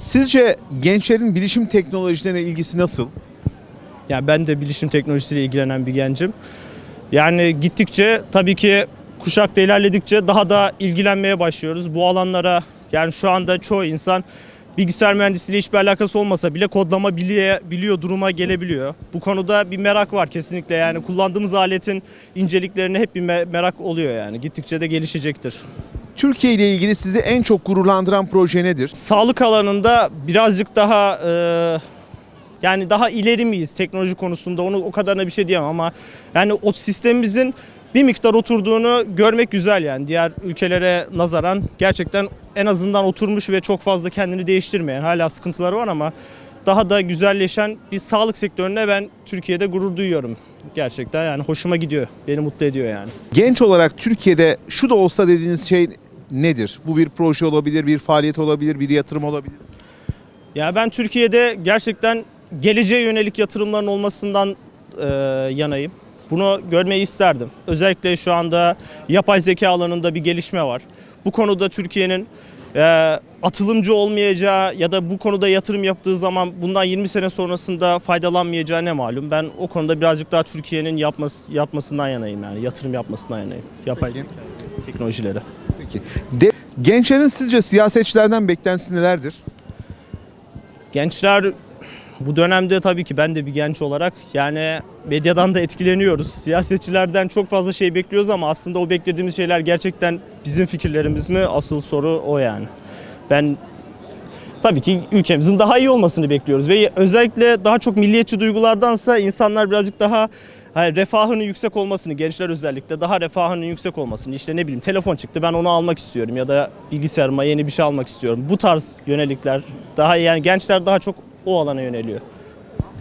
Sizce gençlerin bilişim teknolojilerine ilgisi nasıl? Yani ben de bilişim teknolojisiyle ilgilenen bir gencim. Yani gittikçe tabii ki kuşakta ilerledikçe daha da ilgilenmeye başlıyoruz. Bu alanlara yani şu anda çoğu insan bilgisayar mühendisliğiyle hiçbir alakası olmasa bile kodlama biliyor, duruma gelebiliyor. Bu konuda bir merak var kesinlikle yani kullandığımız aletin inceliklerine hep bir me- merak oluyor yani. Gittikçe de gelişecektir. Türkiye ile ilgili sizi en çok gururlandıran proje nedir? Sağlık alanında birazcık daha e, yani daha ileri miyiz teknoloji konusunda onu o kadarına bir şey diyemem ama yani o sistemimizin bir miktar oturduğunu görmek güzel yani diğer ülkelere nazaran gerçekten en azından oturmuş ve çok fazla kendini değiştirmeyen hala sıkıntıları var ama daha da güzelleşen bir sağlık sektörüne ben Türkiye'de gurur duyuyorum. Gerçekten yani hoşuma gidiyor. Beni mutlu ediyor yani. Genç olarak Türkiye'de şu da olsa dediğiniz şey nedir? Bu bir proje olabilir, bir faaliyet olabilir, bir yatırım olabilir. Ya ben Türkiye'de gerçekten geleceğe yönelik yatırımların olmasından e, yanayım. Bunu görmeyi isterdim. Özellikle şu anda yapay zeka alanında bir gelişme var. Bu konuda Türkiye'nin e, atılımcı olmayacağı ya da bu konuda yatırım yaptığı zaman bundan 20 sene sonrasında faydalanmayacağı ne malum. Ben o konuda birazcık daha Türkiye'nin yapması, yapmasından yanayım yani yatırım yapmasından yanayım. Yapay Peki. zeka teknolojileri. Peki. De- gençlerin sizce siyasetçilerden beklentisi nelerdir? Gençler bu dönemde tabii ki ben de bir genç olarak yani medyadan da etkileniyoruz. Siyasetçilerden çok fazla şey bekliyoruz ama aslında o beklediğimiz şeyler gerçekten bizim fikirlerimiz mi? Asıl soru o yani. Ben tabii ki ülkemizin daha iyi olmasını bekliyoruz ve özellikle daha çok milliyetçi duygulardansa insanlar birazcık daha hani refahının yüksek olmasını, gençler özellikle daha refahının yüksek olmasını, işte ne bileyim telefon çıktı ben onu almak istiyorum ya da bilgisayarıma yeni bir şey almak istiyorum. Bu tarz yönelikler daha yani gençler daha çok o alana yöneliyor.